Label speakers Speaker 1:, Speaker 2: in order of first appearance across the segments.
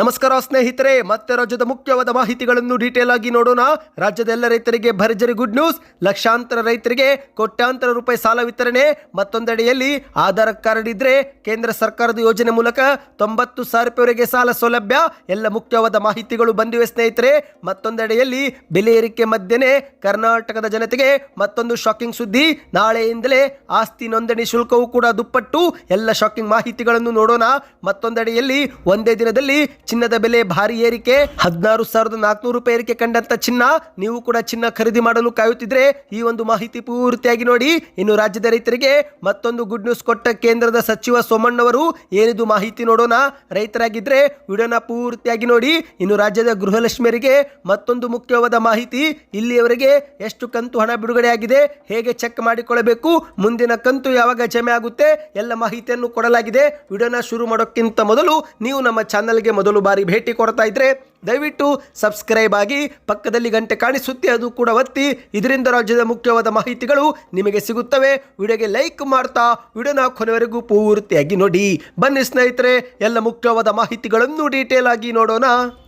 Speaker 1: ನಮಸ್ಕಾರ ಸ್ನೇಹಿತರೆ, ಮತ್ತೆ ರಾಜ್ಯದ ಮುಖ್ಯವಾದ ಮಾಹಿತಿಗಳನ್ನು ಡೀಟೇಲ್ ಆಗಿ ನೋಡೋಣ. ರಾಜ್ಯದ ಎಲ್ಲ ರೈತರಿಗೆ ಭರ್ಜರಿ ಗುಡ್ ನ್ಯೂಸ್ ಲಕ್ಷಾಂತರ ರೈತರಿಗೆ ಕೋಟ್ಯಾಂತರ ರೂಪಾಯಿ ಸಾಲ ವಿತರಣೆ. ಮತ್ತೊಂದೆಡೆಯಲ್ಲಿ ಆಧಾರ್ ಕಾರ್ಡ್ ಇದ್ರೆ ಕೇಂದ್ರ ಸರ್ಕಾರದ ಯೋಜನೆ ಮೂಲಕ ತೊಂಬತ್ತು ಸಾವಿರ ರೂಪಾಯಿವರೆಗೆ ಸಾಲ ಸೌಲಭ್ಯ. ಎಲ್ಲ ಮುಖ್ಯವಾದ ಮಾಹಿತಿಗಳು ಬಂದಿವೆ ಸ್ನೇಹಿತರೆ. ಮತ್ತೊಂದೆಡೆಯಲ್ಲಿ ಬೆಲೆ ಏರಿಕೆ ಮಧ್ಯೆ ಕರ್ನಾಟಕದ ಜನತೆಗೆ ಮತ್ತೊಂದು ಶಾಕಿಂಗ್ ಸುದ್ದಿ. ನಾಳೆಯಿಂದಲೇ ಆಸ್ತಿ ನೋಂದಣಿ ಶುಲ್ಕವೂ ಕೂಡ ದುಪ್ಪಟ್ಟು. ಎಲ್ಲ ಶಾಕಿಂಗ್ ಮಾಹಿತಿಗಳನ್ನು ನೋಡೋಣ. ಮತ್ತೊಂದೆಡೆಯಲ್ಲಿ ಒಂದೇ ದಿನದಲ್ಲಿ ಚಿನ್ನದ ಬೆಲೆ ಭಾರಿ ಏರಿಕೆ, ಹದಿನಾರು ಸಾವಿರದ ನಾಲ್ಕುನೂರು ರೂಪಾಯಿ ಏರಿಕೆ ಕಂಡಂತ ಚಿನ್ನ, ನೀವು ಕೂಡ ಚಿನ್ನ ಖರೀದಿ ಮಾಡಲು ಕಾಯುತ್ತಿದ್ರೆ ಈ ಒಂದು ಮಾಹಿತಿ ಪೂರ್ತಿಯಾಗಿ ನೋಡಿ. ಇನ್ನು ರಾಜ್ಯದ ರೈತರಿಗೆ ಮತ್ತೊಂದು ಗುಡ್ ನ್ಯೂಸ್ ಕೊಟ್ಟ ಕೇಂದ್ರದ ಸಚಿವ ಸೋಮಣ್ಣವರು ಏನಿದು ಮಾಹಿತಿ ನೋಡೋಣ. ರೈತರಾಗಿದ್ರೆ ವಿಡಿಯೋನ ಪೂರ್ತಿಯಾಗಿ ನೋಡಿ. ಇನ್ನು ರಾಜ್ಯದ ಗೃಹಲಕ್ಷ್ಮಿಯರಿಗೆ ಮತ್ತೊಂದು ಮುಖ್ಯವಾದ ಮಾಹಿತಿ, ಇಲ್ಲಿಯವರೆಗೆ ಎಷ್ಟು ಕಂತು ಹಣ ಬಿಡುಗಡೆ ಆಗಿದೆ, ಹೇಗೆ ಚೆಕ್ ಮಾಡಿಕೊಳ್ಳಬೇಕು, ಮುಂದಿನ ಕಂತು ಯಾವಾಗ ಜಮೆ ಆಗುತ್ತೆ, ಎಲ್ಲ ಮಾಹಿತಿಯನ್ನು ಕೊಡಲಾಗಿದೆ. ವಿಡಿಯೋನ ಶುರು ಮಾಡೋಕ್ಕಿಂತ ಮೊದಲು ನೀವು ನಮ್ಮ ಚಾನಲ್ಗೆ ಮೊದಲು ಬಾರಿ ಭೇಟಿ ಕೊಡ್ತಾ ಇದ್ರೆ ದಯವಿಟ್ಟು ಸಬ್ಸ್ಕ್ರೈಬ್ ಆಗಿ ಪಕ್ಕದಲ್ಲಿ ಗಂಟೆ ಕಾಣಿಸುತ್ತೆ, ಅದು ಕೂಡ ಒತ್ತಿ. ಇದರಿಂದ ರಾಜ್ಯದ ಮುಖ್ಯವಾದ ಮಾಹಿತಿಗಳು ನಿಮಗೆ ಸಿಗುತ್ತವೆ. ವಿಡಿಯೋಗೆ ಲೈಕ್ ಮಾಡ್ತಾ, ವಿಡಿಯೋನ ಕೊನೆವರೆಗೂ ಪೂರ್ತಿಯಾಗಿ ನೋಡಿ. ಬನ್ನಿ ಸ್ನೇಹಿತರೆ, ಎಲ್ಲ ಮುಖ್ಯವಾದ ಮಾಹಿತಿಗಳನ್ನು ಡೀಟೇಲ್ ಆಗಿ ನೋಡೋಣ.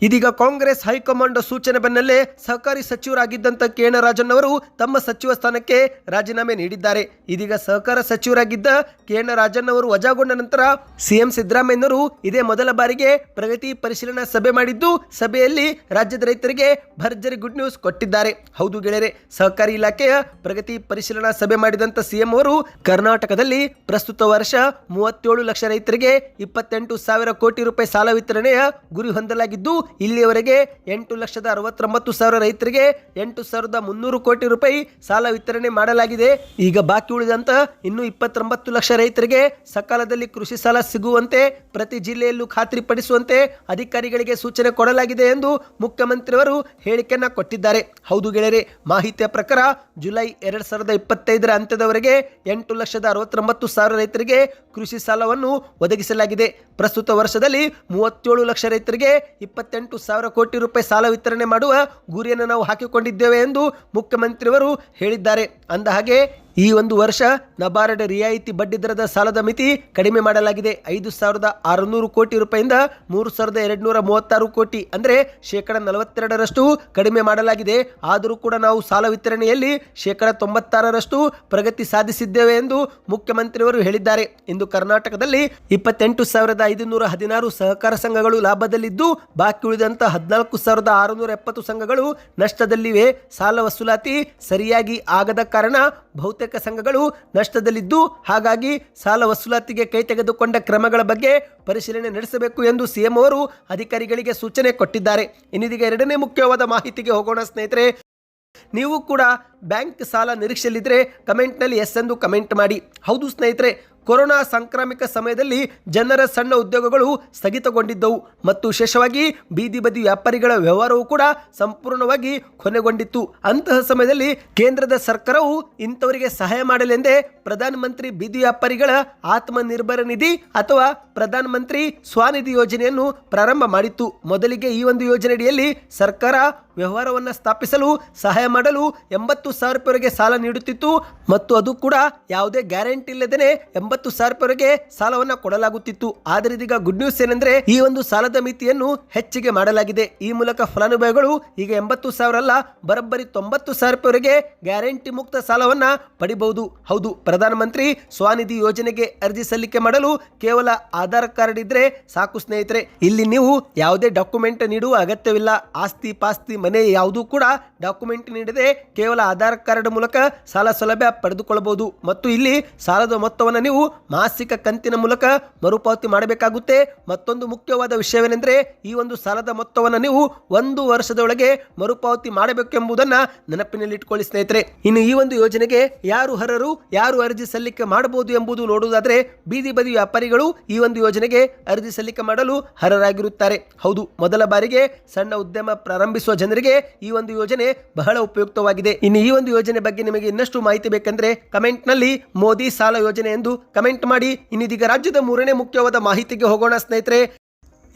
Speaker 1: ಇದೀಗ ಕಾಂಗ್ರೆಸ್ ಹೈಕಮಾಂಡ್ ಸೂಚನೆ ಬೆನ್ನಲ್ಲೇ ಸಹಕಾರಿ ಸಚಿವರಾಗಿದ್ದಂಥ ಕೇಳ ರಾಜನ್ ಅವರು ತಮ್ಮ ಸಚಿವ ಸ್ಥಾನಕ್ಕೆ ರಾಜೀನಾಮೆ ನೀಡಿದ್ದಾರೆ. ಇದೀಗ ಸಹಕಾರ ಸಚಿವರಾಗಿದ್ದ ಕೇಣ ರಾಜನ್ ಅವರು ವಜಾಗೊಂಡ ನಂತರ ಸಿಎಂ ಸಿದ್ದರಾಮಯ್ಯನವರು ಇದೇ ಮೊದಲ ಬಾರಿಗೆ ಪ್ರಗತಿ ಪರಿಶೀಲನಾ ಸಭೆ ಮಾಡಿದ್ದು ಸಭೆಯಲ್ಲಿ ರಾಜ್ಯದ ರೈತರಿಗೆ ಭರ್ಜರಿ ಗುಡ್ ನ್ಯೂಸ್ ಕೊಟ್ಟಿದ್ದಾರೆ. ಹೌದು ಗೆಳೆಯರೆ, ಸಹಕಾರಿ ಇಲಾಖೆಯ ಪ್ರಗತಿ ಪರಿಶೀಲನಾ ಸಭೆ ಮಾಡಿದಂತ ಸಿಎಂ ಅವರು ಕರ್ನಾಟಕದಲ್ಲಿ ಪ್ರಸ್ತುತ ವರ್ಷ ಮೂವತ್ತೇಳು ಲಕ್ಷ ರೈತರಿಗೆ ಇಪ್ಪತ್ತೆಂಟು ಸಾವಿರ ಕೋಟಿ ರೂಪಾಯಿ ಸಾಲ ವಿತರಣೆಯ ಗುರಿ ಹೊಂದಲಾಗಿದ್ದು, ಇಲ್ಲಿಯವರೆಗೆ ಎಂಟು ಲಕ್ಷದ ಅರವತ್ತೊಂಬತ್ತು ಸಾವಿರ ರೈತರಿಗೆ ಎಂಟು ಸಾವಿರದ ಮುನ್ನೂರು ಕೋಟಿ ರೂಪಾಯಿ ಸಾಲ ವಿತರಣೆ ಮಾಡಲಾಗಿದೆ. ಈಗ ಬಾಕಿ ಉಳಿದಂತ ಇನ್ನು ಇಪ್ಪತ್ತೊಂಬತ್ತು ಲಕ್ಷ ರೈತರಿಗೆ ಸಕಾಲದಲ್ಲಿ ಕೃಷಿ ಸಾಲ ಸಿಗುವಂತೆ, ಪ್ರತಿ ಜಿಲ್ಲೆಯಲ್ಲೂ ಖಾತ್ರಿಪಡಿಸುವಂತೆ ಅಧಿಕಾರಿಗಳಿಗೆ ಸೂಚನೆ ಕೊಡಲಾಗಿದೆ. ಎಂದು ಮುಖ್ಯಮಂತ್ರಿಯವರು ಹೇಳಿಕೆಯನ್ನು ಕೊಟ್ಟಿದ್ದಾರೆ. ಹೌದು ಗೆಳೆಯರೆ, ಮಾಹಿತಿಯ ಪ್ರಕಾರ ಜುಲೈ ಎರಡು ಸಾವಿರದ ಇಪ್ಪತ್ತೈದರ ಅಂತ್ಯದವರೆಗೆ ಎಂಟು ಲಕ್ಷದ ಅರವತ್ತೊಂಬತ್ತು ಸಾವಿರ ರೈತರಿಗೆ ಕೃಷಿ ಸಾಲವನ್ನು ಒದಗಿಸಲಾಗಿದೆ. ಪ್ರಸ್ತುತ ವರ್ಷದಲ್ಲಿ ಮೂವತ್ತೇಳು ಲಕ್ಷ ರೈತರಿಗೆ ಇಪ್ಪತ್ತೆಂಟು ಸಾವಿರ ಕೋಟಿ ರೂಪಾಯಿ ಸಾಲ ವಿತರಣೆ ಮಾಡುವ ಗುರಿಯನ್ನು ನಾವು ಹಾಕಿಕೊಂಡಿದ್ದೇವೆ ಎಂದು ಮುಖ್ಯಮಂತ್ರಿಯವರು ಹೇಳಿದ್ದಾರೆ. ಅಂದಹಾಗೆ ಈ ಒಂದು ವರ್ಷ ನಬಾರ್ಡ್ ರಿಯಾಯಿತಿ ಬಡ್ಡಿ ದರದ ಸಾಲದ ಮಿತಿ ಕಡಿಮೆ ಮಾಡಲಾಗಿದೆ. ಐದು ಸಾವಿರದ ಆರುನೂರು ಕೋಟಿ ರೂಪಾಯಿಂದ ಮೂರು ಸಾವಿರದ ಎರಡುನೂರ ಮೂವತ್ತಾರು ಕೋಟಿ ಅಂದರೆ ಶೇಕಡ ನಲವತ್ತೆರಡರಷ್ಟು ಕಡಿಮೆ ಮಾಡಲಾಗಿದೆ. ಆದರೂ ಕೂಡ ನಾವು ಸಾಲ ವಿತರಣೆಯಲ್ಲಿ ಶೇಕಡ ತೊಂಬತ್ತಾರರಷ್ಟು ಪ್ರಗತಿ ಸಾಧಿಸಿದ್ದೇವೆ ಎಂದು ಮುಖ್ಯಮಂತ್ರಿಯವರು ಹೇಳಿದ್ದಾರೆ. ಇಂದು ಕರ್ನಾಟಕದಲ್ಲಿ ಇಪ್ಪತ್ತೆಂಟು ಸಾವಿರದ ಐದುನೂರ ಹದಿನಾರು ಸಹಕಾರ ಸಂಘಗಳು ಲಾಭದಲ್ಲಿದ್ದು, ಬಾಕಿ ಉಳಿದಂತ ಹದಿನಾಲ್ಕು ಸಾವಿರದ ಆರುನೂರ ಎಪ್ಪತ್ತು ಸಂಘಗಳು ನಷ್ಟದಲ್ಲಿವೆ. ಸಾಲ ವಸೂಲಾತಿ ಸರಿಯಾಗಿ ಆಗದ ಕಾರಣ ಬಹುತೇಕ ಸಂಘಗಳು ನಷ್ಟದಲ್ಲಿದ್ದು ಹಾಗಾಗಿ ಸಾಲ ವಸೂಲಾತಿಗೆ ಕೈ ತೆಗೆದುಕೊಂಡ ಕ್ರಮಗಳ ಬಗ್ಗೆ ಪರಿಶೀಲನೆ ನಡೆಸಬೇಕು ಎಂದು ಸಿಎಂ ಅವರು ಅಧಿಕಾರಿಗಳಿಗೆ ಸೂಚನೆ ಕೊಟ್ಟಿದ್ದಾರೆ. ಇನ್ನಿದೀಗ ಎರಡನೇ ಮುಖ್ಯವಾದ ಮಾಹಿತಿಗೆ ಹೋಗೋಣ ಸ್ನೇಹಿತರೆ. ನೀವು ಕೂಡ ಬ್ಯಾಂಕ್ ಸಾಲ ನಿರೀಕ್ಷೆಯಲ್ಲಿದ್ದರೆ ಕಮೆಂಟ್ನಲ್ಲಿ ಎಸ್ ಎಂದು ಕಮೆಂಟ್ ಮಾಡಿ. ಹೌದು ಸ್ನೇಹಿತರೆ ಕೊರೋನಾ ಸಾಂಕ್ರಾಮಿಕ ಸಮಯದಲ್ಲಿ ಜನರ ಸಣ್ಣ ಉದ್ಯೋಗಗಳು ಸ್ಥಗಿತಗೊಂಡಿದ್ದವು ಮತ್ತು ವಿಶೇಷವಾಗಿ ಬೀದಿ ಬದಿ ವ್ಯಾಪಾರಿಗಳ ವ್ಯವಹಾರವು ಕೂಡ ಸಂಪೂರ್ಣವಾಗಿ ಕೊನೆಗೊಂಡಿತ್ತು. ಅಂತಹ ಸಮಯದಲ್ಲಿ ಕೇಂದ್ರದ ಸರ್ಕಾರವು ಇಂಥವರಿಗೆ ಸಹಾಯ ಮಾಡಲೆಂದೇ ಪ್ರಧಾನಮಂತ್ರಿ ಬೀದಿ ವ್ಯಾಪಾರಿಗಳ ಆತ್ಮನಿರ್ಭರ ನಿಧಿ ಅಥವಾ ಪ್ರಧಾನಮಂತ್ರಿ ಸ್ವಾನಿಧಿ ಯೋಜನೆಯನ್ನು ಪ್ರಾರಂಭ ಮಾಡಿತ್ತು. ಮೊದಲಿಗೆ ಈ ಒಂದು ಯೋಜನೆಯಡಿಯಲ್ಲಿ ಸರ್ಕಾರ ವ್ಯವಹಾರವನ್ನು ಸ್ಥಾಪಿಸಲು ಸಹಾಯ ಮಾಡಲು ಎಂಬತ್ತು ಸಾವಿರ ರೂಪಾಯಿವರೆಗೆ ಸಾಲ ನೀಡುತ್ತಿತ್ತು. ಮತ್ತು ಅದು ಕೂಡ ಯಾವುದೇ ಗ್ಯಾರಂಟಿ ಇಲ್ಲದೇ ಎಂಬತ್ತು ಸಾವಿರ ರೂಪಾಯಿವರೆಗೆ ಸಾಲವನ್ನು ಕೊಡಲಾಗುತ್ತಿತ್ತು. ಆದರೆ ಇದೀಗ ಗುಡ್ ನ್ಯೂಸ್ ಏನೆಂದರೆ ಈ ಒಂದು ಸಾಲದ ಮಿತಿಯನ್ನು ಹೆಚ್ಚಿಗೆ ಮಾಡಲಾಗಿದೆ. ಈ ಮೂಲಕ ಫಲಾನುಭವಿಗಳು ಈಗ ಎಂಬತ್ತು ಸಾವಿರ ಅಲ್ಲ, ಬರೋಬ್ಬರಿ ತೊಂಬತ್ತು ಸಾವಿರ ರೂಪಾಯಿವರೆಗೆ ಗ್ಯಾರಂಟಿ ಮುಕ್ತ ಸಾಲವನ್ನ ಪಡಿಬಹುದು. ಹೌದು ಪ್ರಧಾನಮಂತ್ರಿ ಸ್ವಾನಿಧಿ ಯೋಜನೆಗೆ ಅರ್ಜಿ ಸಲ್ಲಿಕೆ ಮಾಡಲು ಕೇವಲ ಆಧಾರ್ ಕಾರ್ಡ್ ಇದ್ರೆ ಸಾಕು ಸ್ನೇಹಿತರೆ. ಇಲ್ಲಿ ನೀವು ಯಾವುದೇ ಡಾಕ್ಯುಮೆಂಟ್ ನೀಡುವ ಅಗತ್ಯವಿಲ್ಲ. ಆಸ್ತಿ ಪಾಸ್ತಿ ಮನೆ ಯಾವುದೂ ಕೂಡ ಡಾಕ್ಯುಮೆಂಟ್ ನೀಡದೆ ಕೇವಲ ಆಧಾರ್ ಕಾರ್ಡ್ ಮೂಲಕ ಸಾಲ ಸೌಲಭ್ಯ ಪಡೆದುಕೊಳ್ಳಬಹುದು ಮತ್ತು ಇಲ್ಲಿ ಸಾಲದ ಮೊತ್ತವನ್ನು ನೀವು ಮಾಸಿಕ ಕಂತಿನ ಮೂಲಕ ಮರುಪಾವತಿ ಮಾಡಬೇಕಾಗುತ್ತೆ. ಮತ್ತೊಂದು ಮುಖ್ಯವಾದ ವಿಷಯವೇನೆಂದರೆ ಈ ಒಂದು ಸಾಲದ ಮೊತ್ತವನ್ನು ನೀವು ಒಂದು ವರ್ಷದೊಳಗೆ ಮರುಪಾವತಿ ಮಾಡಬೇಕೆಂಬುದನ್ನು ನೆನಪಿನಲ್ಲಿಟ್ಕೊಳ್ಳಿ ಸ್ನೇಹಿತರೆ. ಇನ್ನು ಈ ಒಂದು ಯೋಜನೆಗೆ ಯಾರು ಹರರು ಯಾರು ಅರ್ಜಿ ಸಲ್ಲಿಕೆ ಮಾಡಬಹುದು ಎಂಬುದು ನೋಡುವುದಾದರೆ ಬೀದಿ ಬದಿ ವ್ಯಾಪಾರಿಗಳು ಈ ಒಂದು ಯೋಜನೆಗೆ ಅರ್ಜಿ ಸಲ್ಲಿಕೆ ಮಾಡಲು ಅರ್ಹರಾಗಿರುತ್ತಾರೆ. ಹೌದು, ಮೊದಲ ಬಾರಿಗೆ ಸಣ್ಣ ಉದ್ಯಮ ಪ್ರಾರಂಭಿಸುವ ಜನರಿಗೆ ಈ ಒಂದು ಯೋಜನೆ ಬಹಳ ಉಪಯುಕ್ತವಾಗಿದೆ. ಇನ್ನು ಈ ಒಂದು ಯೋಜನೆ ಬಗ್ಗೆ ನಿಮಗೆ ಇನ್ನಷ್ಟು ಮಾಹಿತಿ ಬೇಕಂದ್ರೆ ಕಮೆಂಟ್ನಲ್ಲಿ ಮೋದಿ ಸಾಲ ಯೋಜನೆ ಎಂದು ಕಮೆಂಟ್ ಮಾಡಿ. ಇನ್ನಿದೀಗ ರಾಜ್ಯದ ಮೂರನೇ ಮುಖ್ಯವಾದ ಮಾಹಿತಿಗೆ ಹೋಗೋಣ ಸ್ನೇಹಿತರೆ.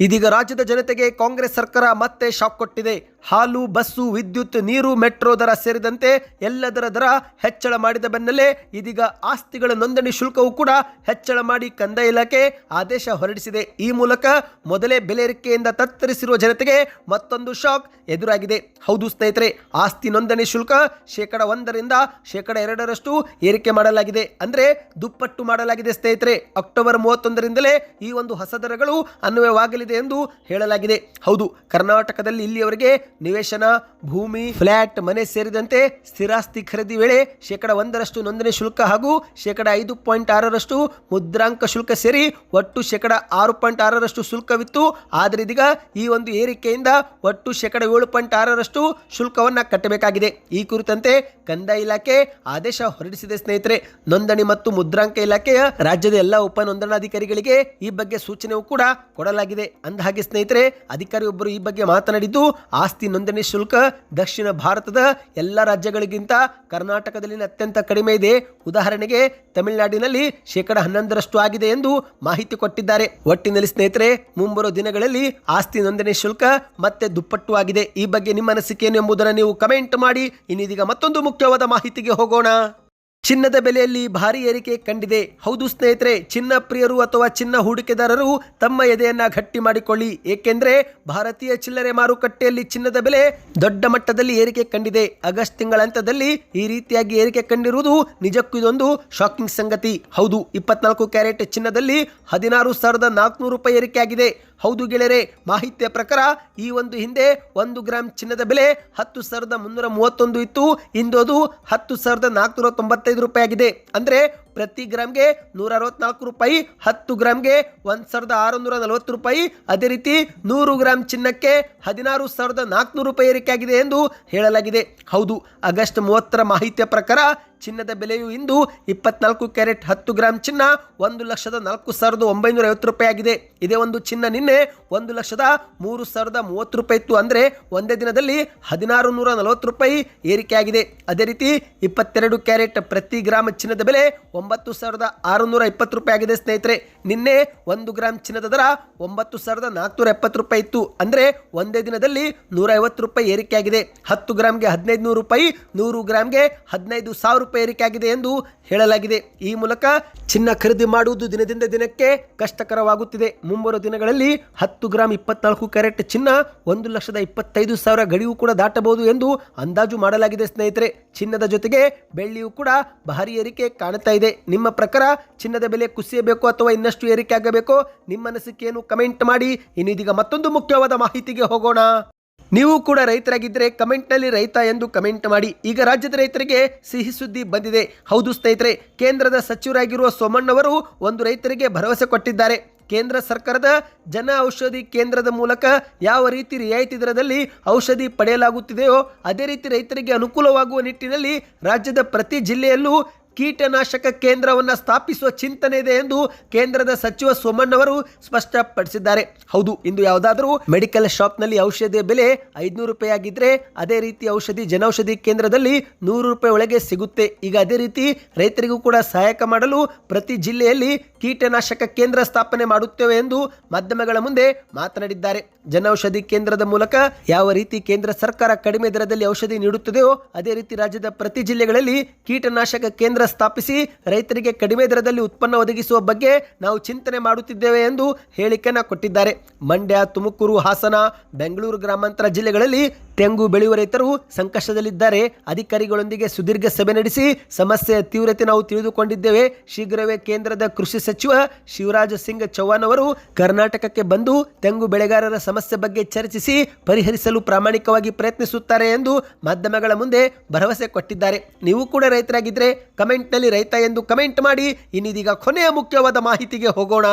Speaker 1: ಇದೀಗ ರಾಜ್ಯದ ಜನತೆಗೆ ಕಾಂಗ್ರೆಸ್ ಸರ್ಕಾರ ಮತ್ತೆ ಶಾಕ್ ಕೊಟ್ಟಿದೆ. ಹಾಲು, ಬಸ್ಸು, ವಿದ್ಯುತ್, ನೀರು, ಮೆಟ್ರೋ ದರ ಸೇರಿದಂತೆ ಎಲ್ಲದರ ದರ ಹೆಚ್ಚಳ ಮಾಡಿದ ಬೆನ್ನಲ್ಲೇ ಇದೀಗ ಆಸ್ತಿಗಳ ನೋಂದಣಿ ಶುಲ್ಕವೂ ಕೂಡ ಹೆಚ್ಚಳ ಮಾಡಿ ಕಂದಾಯ ಇಲಾಖೆ ಆದೇಶ ಹೊರಡಿಸಿದೆ. ಈ ಮೂಲಕ ಮೊದಲೇ ಬೆಲೆ ಏರಿಕೆಯಿಂದ ತತ್ತರಿಸಿರುವ ಜನತೆಗೆ ಮತ್ತೊಂದು ಶಾಕ್ ಎದುರಾಗಿದೆ. ಹೌದು ಸ್ನೇಹಿತರೆ, ಆಸ್ತಿ ನೋಂದಣಿ ಶುಲ್ಕ ಶೇಕಡ ಒಂದರಿಂದ ಶೇಕಡ ಎರಡರಷ್ಟು ಏರಿಕೆ ಮಾಡಲಾಗಿದೆ. ಅಂದರೆ ದುಪ್ಪಟ್ಟು ಮಾಡಲಾಗಿದೆ ಸ್ನೇಹಿತರೆ. ಅಕ್ಟೋಬರ್ ಮೂವತ್ತೊಂದರಿಂದಲೇ ಈ ಒಂದು ಹೊಸ ದರಗಳು ಅನ್ವಯವಾಗಲಿದೆ ಎಂದು ಹೇಳಲಾಗಿದೆ. ಹೌದು, ಕರ್ನಾಟಕದಲ್ಲಿ ಇಲ್ಲಿಯವರೆಗೆ ನಿವೇಶನ, ಭೂಮಿ ಫ್ಲಾಟ್ ಮನೆ ಸೇರಿದಂತೆ ಸ್ಥಿರಾಸ್ತಿ ಖರೀದಿ ವೇಳೆ ಶೇಕಡ ಒಂದರಷ್ಟು ನೋಂದಣಿ ಶುಲ್ಕ ಹಾಗೂ ಶೇಕಡ ಐದು ಪಾಯಿಂಟ್ ಆರರಷ್ಟು ಮುದ್ರಾಂಕ ಶುಲ್ಕ ಸೇರಿ ಒಟ್ಟು ಶೇಕಡ ಆರು ಪಾಯಿಂಟ್ ಆರರಷ್ಟು ಶುಲ್ಕವಿತ್ತು. ಆದರೆ ಇದೀಗ ಈ ಒಂದು ಏರಿಕೆಯಿಂದ ಒಟ್ಟು ಶೇಕಡ ಏಳು ಪಾಯಿಂಟ್ ಆರರಷ್ಟು ಶುಲ್ಕವನ್ನು ಕಟ್ಟಬೇಕಾಗಿದೆ. ಈ ಕುರಿತಂತೆ ಕಂದಾಯ ಇಲಾಖೆ ಆದೇಶ ಹೊರಡಿಸಿದೆ ಸ್ನೇಹಿತರೆ. ನೋಂದಣಿ ಮತ್ತು ಮುದ್ರಾಂಕ ಇಲಾಖೆಯ ರಾಜ್ಯದ ಎಲ್ಲ ಉಪ ನೋಂದಣಾಧಿಕಾರಿಗಳಿಗೆ ಈ ಬಗ್ಗೆ ಸೂಚನೆಯೂ ಕೂಡ ಕೊಡಲಾಗಿದೆ. ಅಂದಹಾಗೆ ಸ್ನೇಹಿತರೆ, ಅಧಿಕಾರಿಯೊಬ್ಬರು ಈ ಬಗ್ಗೆ ಮಾತನಾಡಿದ್ದು, ಆಸ್ತಿ ನೋಂದಣಿ ಶುಲ್ಕ ದಕ್ಷಿಣ ಭಾರತದ ಎಲ್ಲ ರಾಜ್ಯಗಳಿಗಿಂತ ಕರ್ನಾಟಕದಲ್ಲಿ ಅತ್ಯಂತ ಕಡಿಮೆ ಇದೆ. ಉದಾಹರಣೆಗೆ ತಮಿಳುನಾಡಿನಲ್ಲಿ ಶೇಕಡ ಹನ್ನೊಂದರಷ್ಟು ಆಗಿದೆ ಎಂದು ಮಾಹಿತಿ ಕೊಟ್ಟಿದ್ದಾರೆ. ಒಟ್ಟಿನಲ್ಲಿ ಸ್ನೇಹಿತರೆ, ಮುಂಬರುವ ದಿನಗಳಲ್ಲಿ ಆಸ್ತಿ ನೋಂದಣಿ ಶುಲ್ಕ ಮತ್ತೆ ದುಪ್ಪಟ್ಟು ಆಗಿದೆ. ಈ ಬಗ್ಗೆ ನಿಮ್ಮ ಅನಿಸಿಕೆ ಎಂಬುದನ್ನು ನೀವು ಕಮೆಂಟ್ ಮಾಡಿ. ಇನ್ನಿದೀಗ ಮತ್ತೊಂದು ಮುಖ್ಯವಾದ ಮಾಹಿತಿಗೆ ಹೋಗೋಣ. ಚಿನ್ನದ ಬೆಲೆಯಲ್ಲಿ ಭಾರಿ ಏರಿಕೆ ಕಂಡಿದೆ. ಹೌದು ಸ್ನೇಹಿತರೆ, ಚಿನ್ನ ಪ್ರಿಯರು ಅಥವಾ ಚಿನ್ನ ಹೂಡಿಕೆದಾರರು ತಮ್ಮ ಎದೆಯನ್ನ ಗಟ್ಟಿ ಮಾಡಿಕೊಳ್ಳಿ. ಏಕೆಂದರೆ ಭಾರತೀಯ ಚಿಲ್ಲರೆ ಮಾರುಕಟ್ಟೆಯಲ್ಲಿ ಚಿನ್ನದ ಬೆಲೆ ದೊಡ್ಡ ಮಟ್ಟದಲ್ಲಿ ಏರಿಕೆ ಕಂಡಿದೆ. ಆಗಸ್ಟ್ ತಿಂಗಳಂತ್ಯದಲ್ಲಿ ಈ ರೀತಿಯಾಗಿ ಏರಿಕೆ ಕಂಡಿರುವುದು ನಿಜಕ್ಕೂ ಇದೊಂದು ಶಾಕಿಂಗ್ ಸಂಗತಿ. ಹೌದು, ಇಪ್ಪತ್ನಾಲ್ಕು ಕ್ಯಾರೆಟ್ ಚಿನ್ನದಲ್ಲಿ ಹದಿನಾರು ಸಾವಿರದ ನಾಲ್ಕುನೂರು ರೂಪಾಯಿ ಏರಿಕೆ ಆಗಿದೆ ಹೌದು ಗೆಳೆಯರೆ, ಮಾಹಿತಿಯ ಪ್ರಕಾರ ಈ ಒಂದು ಹಿಂದೆ ಒಂದು ಗ್ರಾಮ್ ಚಿನ್ನದ ಬೆಲೆ ಹತ್ತು ಸಾವಿರದ ಮುನ್ನೂರ ಮೂವತ್ತೊಂದು ಇತ್ತು. ಇಂದು ಅದು ಹತ್ತು ಸಾವಿರದ ನಾಲ್ಕುನೂರ ತೊಂಬತ್ತೈದು ರೂಪಾಯಿ ಆಗಿದೆ ಅಂದರೆ ಪ್ರತಿ ಗ್ರಾಮ್ಗೆ ನೂರ ಅರವತ್ನಾಲ್ಕು ರೂಪಾಯಿ, ಹತ್ತು ಗ್ರಾಮ್ಗೆ ಒಂದು ಸಾವಿರದ ಆರುನೂರ ನಲವತ್ತು ರೂಪಾಯಿ. ಅದೇ ರೀತಿ ನೂರು ಗ್ರಾಮ್ ಚಿನ್ನಕ್ಕೆ ಹದಿನಾರು ಸಾವಿರದ ನಾಲ್ಕುನೂರು ರೂಪಾಯಿ ಏರಿಕೆಯಾಗಿದೆ ಎಂದು ಹೇಳಲಾಗಿದೆ. ಹೌದು, ಆಗಸ್ಟ್ ಮೂವತ್ತರ ಮಾಹಿತಿಯ ಪ್ರಕಾರ ಚಿನ್ನದ ಬೆಲೆಯು ಇಂದು ಇಪ್ಪತ್ನಾಲ್ಕು ಕ್ಯಾರೆಟ್, ಹತ್ತು ಗ್ರಾಮ್ ಚಿನ್ನ ಒಂದು ಲಕ್ಷದ ನಾಲ್ಕು ಸಾವಿರದ ಒಂಬೈನೂರ ಐವತ್ತು ರೂಪಾಯಿ ಆಗಿದೆ. ಇದೇ ಒಂದು ಚಿನ್ನ ನಿನ್ನೆ ಒಂದು ಲಕ್ಷದ ಮೂರು ಸಾವಿರದ ಮೂವತ್ತು ರೂಪಾಯಿ ಇತ್ತು ಅಂದರೆ ಒಂದೇ ದಿನದಲ್ಲಿ ಹದಿನಾರು ನೂರ ನಲವತ್ತು ರೂಪಾಯಿ ಏರಿಕೆಯಾಗಿದೆ. ಅದೇ ರೀತಿ ಇಪ್ಪತ್ತೆರಡು ಕ್ಯಾರೆಟ್ ಪ್ರತಿ ಗ್ರಾಮ್ ಚಿನ್ನದ ಬೆಲೆ ಒಂಬತ್ತು ಸಾವಿರದ ಆರುನೂರ ಇಪ್ಪತ್ತು ರೂಪಾಯಿ ಆಗಿದೆ ಸ್ನೇಹಿತರೆ. ನಿನ್ನೆ ಒಂದು ಗ್ರಾಮ್ ಚಿನ್ನದ ದರ ಒಂಬತ್ತು ಸಾವಿರದ ನಾಲ್ಕುನೂರ ಎಪ್ಪತ್ತು ರೂಪಾಯಿ ಇತ್ತು. ಅಂದರೆ ಒಂದೇ ದಿನದಲ್ಲಿ ನೂರ ಐವತ್ತು ರೂಪಾಯಿ ಏರಿಕೆ ಆಗಿದೆ. ಹತ್ತು ಗ್ರಾಮ್ಗೆ ಹದಿನೈದು ನೂರು ರೂಪಾಯಿ, ನೂರು ಗ್ರಾಮ್ಗೆ ಹದಿನೈದು ಸಾವಿರ ರೂಪಾಯಿ ಏರಿಕೆ ಆಗಿದೆ ಎಂದು ಹೇಳಲಾಗಿದೆ. ಈ ಮೂಲಕ ಚಿನ್ನ ಖರೀದಿ ಮಾಡುವುದು ದಿನದಿಂದ ದಿನಕ್ಕೆ ಕಷ್ಟಕರವಾಗುತ್ತಿದೆ. ಮುಂಬರುವ ದಿನಗಳಲ್ಲಿ ಹತ್ತು ಗ್ರಾಮ್ ಇಪ್ಪತ್ನಾಲ್ಕು ಕ್ಯಾರೆಟ್ ಚಿನ್ನ ಒಂದು ಲಕ್ಷದ ಇಪ್ಪತ್ತೈದು ಸಾವಿರ ಗಡಿಯೂ ಕೂಡ ದಾಟಬಹುದು ಎಂದು ಅಂದಾಜು ಮಾಡಲಾಗಿದೆ ಸ್ನೇಹಿತರೆ. ಚಿನ್ನದ ಜೊತೆಗೆ ಬೆಳ್ಳಿಯೂ ಕೂಡ ಭಾರಿ ಏರಿಕೆ ಕಾಣುತ್ತಾ ಇದೆ. ನಿಮ್ಮ ಪ್ರಕಾರ ಚಿನ್ನದ ಬೆಲೆ ಕುಸಿಯಬೇಕು ಅಥವಾ ಇನ್ನಷ್ಟು ಏರಿಕೆ ಆಗಬೇಕು, ನಿಮ್ಮ ಅನಿಸಿಕೆಯನ್ನು ಕಮೆಂಟ್ ಮಾಡಿ. ಇನ್ನೀಗ ಮತ್ತೊಂದು ಮುಖ್ಯವಾದ ಮಾಹಿತಿಗೆ ಹೋಗೋಣ. ನೀವು ಕೂಡ ರೈತರಾಗಿದ್ದರೆ ಕಮೆಂಟ್ನಲ್ಲಿ ರೈತ ಎಂದು ಕಮೆಂಟ್ ಮಾಡಿ. ಈಗ ರಾಜ್ಯದ ರೈತರಿಗೆ ಸಿಹಿ ಸುದ್ದಿ ಬಂದಿದೆ. ಹೌದು ಸ್ನೇಹಿತರೆ, ಕೇಂದ್ರದ ಸಚಿವರಾಗಿರುವ ಸೋಮಣ್ಣವರು ಒಂದು ರೈತರಿಗೆ ಭರವಸೆ ಕೊಟ್ಟಿದ್ದಾರೆ. ಕೇಂದ್ರ ಸರ್ಕಾರದ ಜನ ಔಷಧಿ ಕೇಂದ್ರದ ಮೂಲಕ ಯಾವ ರೀತಿ ರಿಯಾಯಿತಿ ದರದಲ್ಲಿ ಔಷಧಿ ಪಡೆಯಲಾಗುತ್ತಿದೆಯೋ, ಅದೇ ರೀತಿ ರೈತರಿಗೆ ಅನುಕೂಲವಾಗುವ ನಿಟ್ಟಿನಲ್ಲಿ ರಾಜ್ಯದ ಪ್ರತಿ ಜಿಲ್ಲೆಯಲ್ಲೂ ಕೀಟನಾಶಕ ಕೇಂದ್ರವನ್ನು ಸ್ಥಾಪಿಸುವ ಚಿಂತನೆ ಇದೆ ಎಂದು ಕೇಂದ್ರದ ಸಚಿವ ಸೋಮಣ್ಣವರು ಸ್ಪಷ್ಟಪಡಿಸಿದ್ದಾರೆ. ಹೌದು, ಇಂದು ಯಾವುದಾದರೂ ಮೆಡಿಕಲ್ ಶಾಪ್ನಲ್ಲಿ ಔಷಧಿಯ ಬೆಲೆ ಐದುನೂರು ರೂಪಾಯಿ ಆಗಿದ್ರೆ ಅದೇ ರೀತಿ ಔಷಧಿ ಜನೌಷಧಿ ಕೇಂದ್ರದಲ್ಲಿ ನೂರು ರೂಪಾಯಿ ಒಳಗೆ ಸಿಗುತ್ತೆ. ಈಗ ಅದೇ ರೀತಿ ರೈತರಿಗೂ ಕೂಡ ಸಹಾಯಕ ಮಾಡಲು ಪ್ರತಿ ಜಿಲ್ಲೆಯಲ್ಲಿ ಕೀಟನಾಶಕ ಕೇಂದ್ರ ಸ್ಥಾಪನೆ ಮಾಡುತ್ತೇವೆ ಎಂದು ಮಾಧ್ಯಮಗಳ ಮುಂದೆ ಮಾತನಾಡಿದ್ದಾರೆ. ಜನೌಷಧಿ ಕೇಂದ್ರದ ಮೂಲಕ ಯಾವ ರೀತಿ ಕೇಂದ್ರ ಸರ್ಕಾರ ಕಡಿಮೆ ದರದಲ್ಲಿ ಔಷಧಿ ನೀಡುತ್ತದೆಯೋ, ಅದೇ ರೀತಿ ರಾಜ್ಯದ ಪ್ರತಿ ಜಿಲ್ಲೆಗಳಲ್ಲಿ ಕೀಟನಾಶಕ ಕೇಂದ್ರ ಸ್ಥಾಪಿಸಿ ರೈತರಿಗೆ ಕಡಿಮೆ ದರದಲ್ಲಿ ಉತ್ಪನ್ನ ಒದಗಿಸುವ ಬಗ್ಗೆ ನಾವು ಚಿಂತನೆ ಮಾಡುತ್ತಿದ್ದೇವೆ ಎಂದು ಹೇಳಿಕೆಯನ್ನು ಕೊಟ್ಟಿದ್ದಾರೆ. ಮಂಡ್ಯ, ತುಮಕೂರು, ಹಾಸನ, ಬೆಂಗಳೂರು ಗ್ರಾಮಾಂತರ ಜಿಲ್ಲೆಗಳಲ್ಲಿ ತೆಂಗು ಬೆಳೆಯುವ ರೈತರು ಸಂಕಷ್ಟದಲ್ಲಿದ್ದಾರೆ. ಅಧಿಕಾರಿಗಳೊಂದಿಗೆ ಸುದೀರ್ಘ ಸಭೆ ನಡೆಸಿ ಸಮಸ್ಯೆಯ ತೀವ್ರತೆ ನಾವು ತಿಳಿದುಕೊಂಡಿದ್ದೇವೆ. ಶೀಘ್ರವೇ ಕೇಂದ್ರದ ಕೃಷಿ ಸಚಿವ ಶಿವರಾಜ ಸಿಂಗ್ ಚೌಹಾಣ್ ಅವರು ಕರ್ನಾಟಕಕ್ಕೆ ಬಂದು ತೆಂಗು ಬೆಳೆಗಾರರ ಸಮಸ್ಯೆ ಬಗ್ಗೆ ಚರ್ಚಿಸಿ ಪರಿಹರಿಸಲು ಪ್ರಾಮಾಣಿಕವಾಗಿ ಪ್ರಯತ್ನಿಸುತ್ತಾರೆ ಎಂದು ಮಾಧ್ಯಮಗಳ ಮುಂದೆ ಭರವಸೆ ಕೊಟ್ಟಿದ್ದಾರೆ. ನೀವು ಕೂಡ ರೈತರಾಗಿದ್ದರೆ ಕಮೆಂಟ್ನಲ್ಲಿ ರೈತ ಎಂದು ಕಮೆಂಟ್ ಮಾಡಿ. ಇನ್ನಿದೀಗ ಕೊನೆಯ ಮುಖ್ಯವಾದ ಮಾಹಿತಿಗೆ ಹೋಗೋಣ.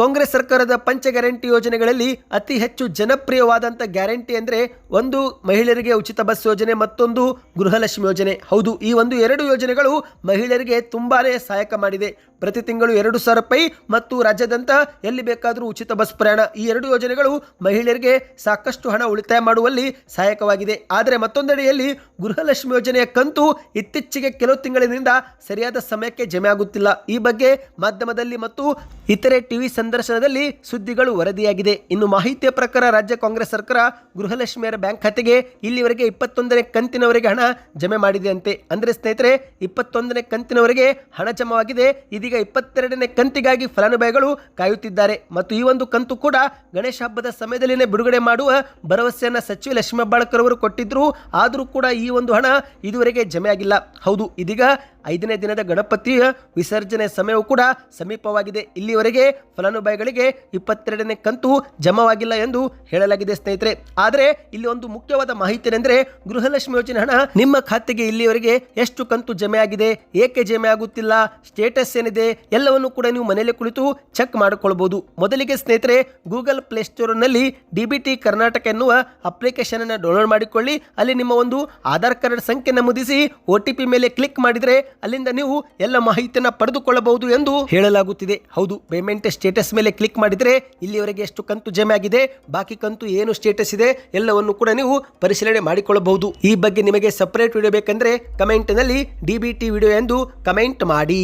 Speaker 1: ಕಾಂಗ್ರೆಸ್ ಸರ್ಕಾರದ ಪಂಚ ಗ್ಯಾರಂಟಿ ಯೋಜನೆಗಳಲ್ಲಿ ಅತಿ ಹೆಚ್ಚು ಜನಪ್ರಿಯವಾದಂಥ ಗ್ಯಾರಂಟಿ ಅಂದರೆ ಒಂದು ಮಹಿಳೆಯರಿಗೆ ಉಚಿತ ಬಸ್ ಯೋಜನೆ, ಮತ್ತೊಂದು ಗೃಹಲಕ್ಷ್ಮಿ ಯೋಜನೆ. ಹೌದು, ಈ ಒಂದು ಎರಡು ಯೋಜನೆಗಳು ಮಹಿಳೆಯರಿಗೆ ತುಂಬಾ ಸಹಾಯಕ ಮಾಡಿದೆ. ಪ್ರತಿ ತಿಂಗಳು ಎರಡು ಸಾವಿರ ರೂಪಾಯಿ ಮತ್ತು ರಾಜ್ಯಾದ್ಯಂತ ಎಲ್ಲಿ ಬೇಕಾದರೂ ಉಚಿತ ಬಸ್ ಪ್ರಯಾಣ. ಈ ಎರಡು ಯೋಜನೆಗಳು ಮಹಿಳೆಯರಿಗೆ ಸಾಕಷ್ಟು ಹಣ ಉಳಿತಾಯ ಮಾಡುವಲ್ಲಿ ಸಹಾಯಕವಾಗಿದೆ. ಆದರೆ ಮತ್ತೊಂದೆಡೆಯಲ್ಲಿ ಗೃಹಲಕ್ಷ್ಮಿ ಯೋಜನೆಯ ಕಂತು ಇತ್ತೀಚೆಗೆ ಕೆಲವು ತಿಂಗಳಿನಿಂದ ಸರಿಯಾದ ಸಮಯಕ್ಕೆ ಜಮೆ ಆಗುತ್ತಿಲ್ಲ. ಈ ಬಗ್ಗೆ ಮಾಧ್ಯಮದಲ್ಲಿ ಮತ್ತು ಇತರೆ ಟಿವಿ ಸಂದರ್ಶನದಲ್ಲಿ ಸುದ್ದಿಗಳು ವರದಿಯಾಗಿದೆ. ಇನ್ನು ಮಾಹಿತಿಯ ಪ್ರಕಾರ ರಾಜ್ಯ ಕಾಂಗ್ರೆಸ್ ಸರ್ಕಾರ ಗೃಹಲಕ್ಷ್ಮಿಯರ ಬ್ಯಾಂಕ್ ಖಾತೆಗೆ ಇಲ್ಲಿವರೆಗೆ ಇಪ್ಪತ್ತೊಂದನೇ ಕಂತಿನವರೆಗೆ ಹಣ ಜಮೆ ಮಾಡಿದೆಯಂತೆ. ಅಂದರೆ ಸ್ನೇಹಿತರೆ, ಇಪ್ಪತ್ತೊಂದನೇ ಕಂತಿನವರೆಗೆ ಹಣ ಜಮವಾಗಿದೆ. ಇದೀಗ ಇಪ್ಪತ್ತೆರಡನೇ ಕಂತಿಗಾಗಿ ಫಲಾನುಭವಿಗಳು ಕಾಯುತ್ತಿದ್ದಾರೆ. ಮತ್ತು ಈ ಒಂದು ಕಂತು ಕೂಡ ಗಣೇಶ ಹಬ್ಬದ ಸಮಯದಲ್ಲಿನೇ ಬಿಡುಗಡೆ ಮಾಡುವ ಭರವಸೆಯನ್ನು ಸಚಿವ ಲಕ್ಷ್ಮೀ ಅವರು ಕೊಟ್ಟಿದ್ದರು ಆದರೂ ಕೂಡ ಈ ಒಂದು ಹಣ ಇದುವರೆಗೆ ಜಮೆಯಾಗಿಲ್ಲ. ಹೌದು, ಇದೀಗ ಐದನೇ ದಿನದ ಗಣಪತಿಯ ವಿಸರ್ಜನೆ ಸಮಯವು ಕೂಡ ಸಮೀಪವಾಗಿದೆ. ಇಲ್ಲಿವರೆಗೆ ಫಲಾನುಭವಿಗಳಿಗೆ ಇಪ್ಪತ್ತೆರಡನೇ ಕಂತು ಜಮವಾಗಿಲ್ಲ ಎಂದು ಹೇಳಲಾಗಿದೆ ಸ್ನೇಹಿತರೆ. ಆದರೆ ಇಲ್ಲಿ ಒಂದು ಮುಖ್ಯವಾದ ಮಾಹಿತಿ ಏನೆಂದರೆ ಗೃಹಲಕ್ಷ್ಮಿ ಯೋಜನೆ ಹಣ ನಿಮ್ಮ ಖಾತೆಗೆ ಇಲ್ಲಿವರೆಗೆ ಎಷ್ಟು ಕಂತು ಜಮೆ ಆಗಿದೆ ಏಕೆ ಜಮೆ ಆಗುತ್ತಿಲ್ಲ, ಸ್ಟೇಟಸ್ ಏನಿದೆ, ಎಲ್ಲವನ್ನು ಕೂಡ ನೀವು ಮನೆಯಲ್ಲೇ ಕುಳಿತು ಚೆಕ್ ಮಾಡಿಕೊಳ್ಬಹುದು ಮೊದಲಿಗೆ ಸ್ನೇಹಿತರೆ, ಗೂಗಲ್ ಪ್ಲೇಸ್ಟೋರ್ನಲ್ಲಿ ಡಿ ಬಿ ಟಿ ಕರ್ನಾಟಕ ಎನ್ನುವ ಅಪ್ಲಿಕೇಶನ್ ಅನ್ನು ಡೌನ್ಲೋಡ್ ಮಾಡಿಕೊಳ್ಳಿ. ಅಲ್ಲಿ ನಿಮ್ಮ ಒಂದು ಆಧಾರ್ ಕಾರ್ಡ್ ಸಂಖ್ಯೆ ನಮೂದಿಸಿ ಒ ಟಿ ಪಿ ಮೇಲೆ ಕ್ಲಿಕ್ ಮಾಡಿದರೆ ಅಲ್ಲಿಂದ ನೀವು ಎಲ್ಲ ಮಾಹಿತಿಯನ್ನು ಪಡೆದುಕೊಳ್ಳಬಹುದು ಎಂದು ಹೇಳಲಾಗುತ್ತಿದೆ. ಹೌದು ಪೇಮೆಂಟ್ ಸ್ಟೇಟಸ್ ಮೇಲೆ ಕ್ಲಿಕ್ ಮಾಡಿದರೆ ಇಲ್ಲಿವರೆಗೆ ಎಷ್ಟು ಕಂತು ಜಮೆ ಆಗಿದೆ, ಬಾಕಿ ಕಂತು ಏನು ಸ್ಟೇಟಸ್ ಇದೆ, ಎಲ್ಲವನ್ನು ಕೂಡ ನೀವು ಪರಿಶೀಲನೆ ಮಾಡಿಕೊಳ್ಳಬಹುದು. ಈ ಬಗ್ಗೆ ನಿಮಗೆ ಸಪರೇಟ್ ವಿಡಿಯೋ ಬೇಕಂದ್ರೆ ಕಮೆಂಟ್ನಲ್ಲಿ ಡಿ ಬಿ ಟಿ ವಿಡಿಯೋ ಎಂದು ಕಮೆಂಟ್ ಮಾಡಿ.